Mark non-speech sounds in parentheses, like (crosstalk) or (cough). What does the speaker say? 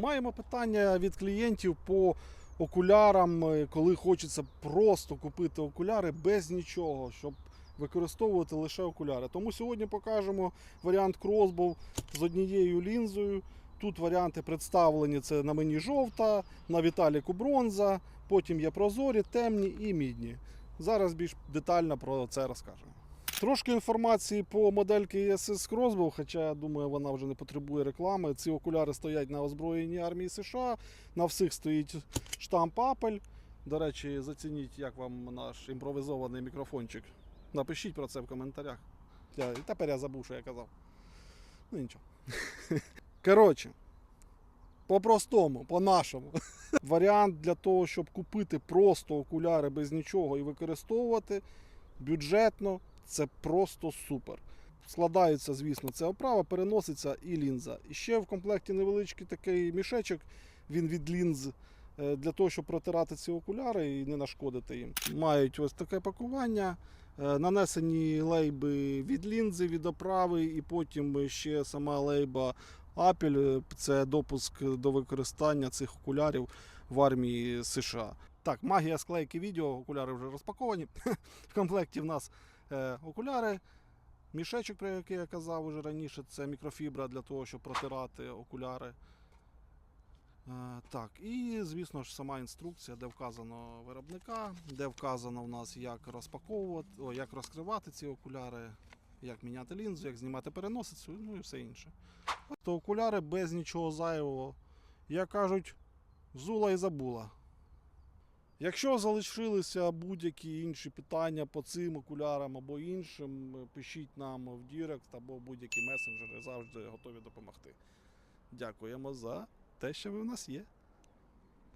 Маємо питання від клієнтів по окулярам, е, коли хочеться просто купити окуляри без нічого, щоб використовувати лише окуляри. Тому сьогодні покажемо варіант кросбов з однією лінзою. Тут варіанти представлені: це на мені жовта, на Віталіку бронза, потім є прозорі, темні і мідні. Зараз більш детально про це розкажемо. Трошки інформації по модельки ESS Crossbow, хоча я думаю, вона вже не потребує реклами. Ці окуляри стоять на озброєнні армії США. На всіх стоїть штамп Apple. До речі, зацініть, як вам наш імпровізований мікрофончик. Напишіть про це в коментарях. Я, тепер я забув, що я казав. Ну нічого. (laughs) Коротше, по-простому, по-нашому. (laughs) Варіант для того, щоб купити просто окуляри без нічого і використовувати бюджетно, це просто супер. Складається, звісно, це оправа, переноситься і лінза. І ще в комплекті невеличкий такий мішечок, він від лінз е, для того, щоб протирати ці окуляри і не нашкодити їм. Мають ось таке пакування. е, Нанесені лейби від лінзи, від оправи, і потім ще сама лейба е, Це допуск до використання цих окулярів в армії США. Так, магія склейки відео, окуляри вже розпаковані. (laughs) В комплекті в нас окуляри, мішечок, про який я казав уже раніше, це мікрофібра для того, щоб протирати окуляри. Е, так, і звісно ж сама інструкція, де вказано виробника, де вказано в нас, як розпаковувати, о, як розкривати ці окуляри, як міняти лінзу, як знімати переносицю, ну і все інше. То окуляри без нічого зайвого. Як кажуть, зула і забула. Якщо залишилися будь-які інші питання по цим окулярам або іншим, пишіть нам в Дірект або будь-які месенджери, завжди готові допомогти. Дякуємо за те, що ви в нас є.